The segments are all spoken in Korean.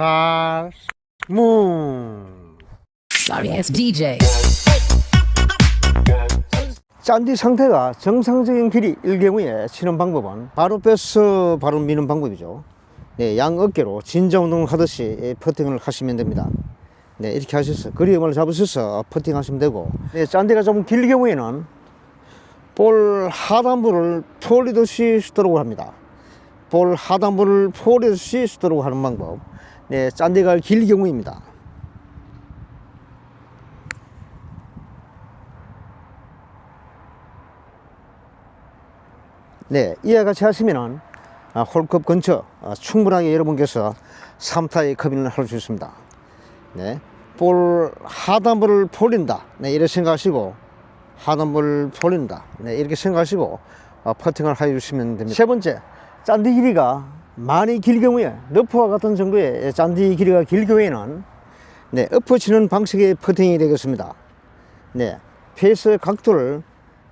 살문 Sorry ass DJ. 짠디 상태가 정상적인 길이 일 경우에 치는 방법은 바로 빼서 바로 미는 방법이죠. 네, 양 어깨로 진자 운동 하듯이 퍼팅을 하시면 됩니다. 네, 이렇게 하셔서 그림을 잡으셔서 퍼팅 하시면 되고, 네, 짠디가 좀 길 경우에는 볼 하단부를 폴리듯이 스도록 합니다. 볼 하단부를 폴리듯이 스도록 하는 방법. 네, 짠디가 길 경우입니다. 네, 이와 같이 하시면은 아, 홀컵 근처 아, 충분하게 여러분께서 3타의 커빙을 할 수 있습니다. 네, 볼 하단부를 폴린다. 네, 이렇게 생각하시고 하단부를 폴린다. 네, 이렇게 생각하시고 어, 퍼팅을 해주시면 됩니다. 세 번째, 짠디 길이가 많이 길 경우에 너프와 같은 정도의 짠디 길이가 길 경우에는 네, 엎어치는 방식의 퍼팅이 되겠습니다. 네, 페이스 각도를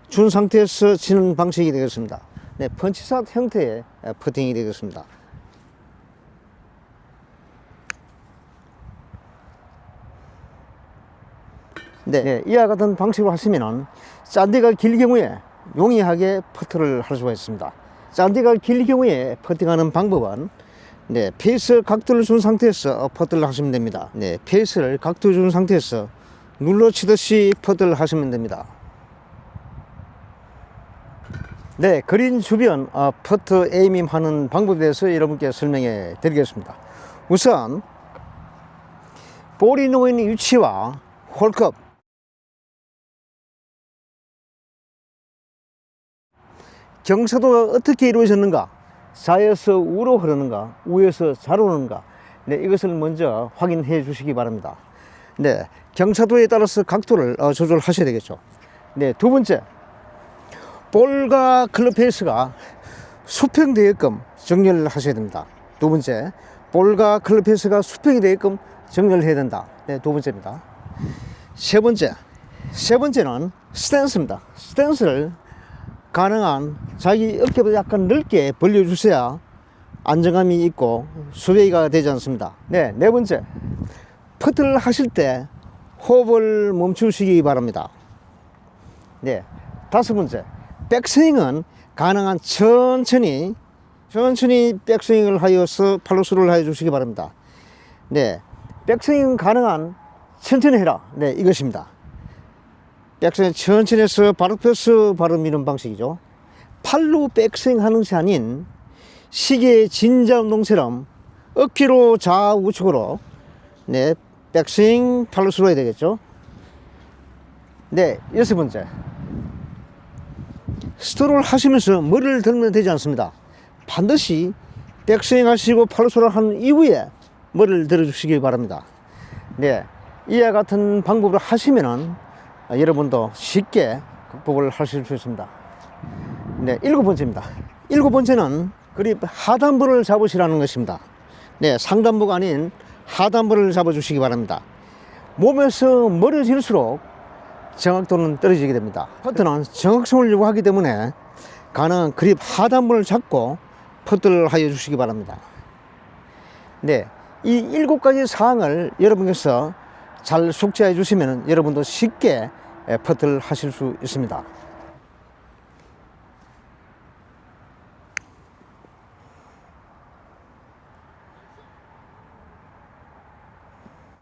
준 상태에서 치는 방식이 되겠습니다. 네, 펀치샷 형태의 퍼팅이 되겠습니다. 네, 네, 이와 같은 방식으로 하시면은 짠디가 길 경우에 용이하게 퍼트를 할 수가 있습니다. 짠디가 길 경우에 퍼팅하는 방법은 네, 페이스 각도를 준 상태에서 퍼트를 하시면 됩니다. 네, 페이스를 각도 준 상태에서 눌러 치듯이 퍼트를 하시면 됩니다. 네, 그린 주변 어, 퍼트 에이밍 하는 방법에 대해서 여러분께 설명해 드리겠습니다. 우선 볼이 있는 위치와 홀컵 경사도가 어떻게 이루어졌는가 좌에서 우로 흐르는가 우에서 좌로 흐르는가 네, 이것을 먼저 확인해 주시기 바랍니다. 네, 경사도에 따라서 각도를 어, 조절하셔야 되겠죠. 네, 두 번째 볼과 클럽 페이스가 수평되게끔 정렬을 하셔야 됩니다. 두 번째, 볼과 클럽 페이스가 수평이 되게끔 정렬을 해야 된다. 네, 두 번째입니다. 세 번째, 세 번째는 스탠스입니다. 스탠스를 가능한 자기 어깨보다 약간 넓게 벌려주셔야 안정감이 있고 수베이가 되지 않습니다. 네, 네 번째, 퍼트를 하실 때 호흡을 멈추시기 바랍니다. 네, 다섯 번째, 백스윙은 가능한 천천히 천천히 백스윙을 하여서 팔로스를 해 주시기 바랍니다. 네, 백스윙 가능한 천천히 해라. 네, 이것입니다. 백스윙 천천히 해서 펴서 바로 미는 방식이죠. 팔로 백스윙 하는 것이 아닌 시계 진자 운동처럼 어깨로 좌우측으로 네, 백스윙 팔로스로 해야 되겠죠. 네, 여섯 번째. 스트롤 하시면서 머리를 들면 되지 않습니다. 반드시 백스윙 하시고 팔로스를 한 이후에 머리를 들어주시기 바랍니다. 네. 이와 같은 방법을 하시면은 아, 여러분도 쉽게 극복을 하실 수 있습니다. 네. 일곱 번째입니다. 일곱 번째는 그립 하단부를 잡으시라는 것입니다. 네. 상단부가 아닌 하단부를 잡아주시기 바랍니다. 몸에서 멀어질수록 정확도는 떨어지게 됩니다. 퍼트는 정확성을 요구하기 때문에 가능한 그립 하단부를 잡고 퍼트를 하여 주시기 바랍니다. 네, 이 일곱 가지 사항을 여러분께서 잘 숙지해 주시면 여러분도 쉽게 퍼트를 하실 수 있습니다.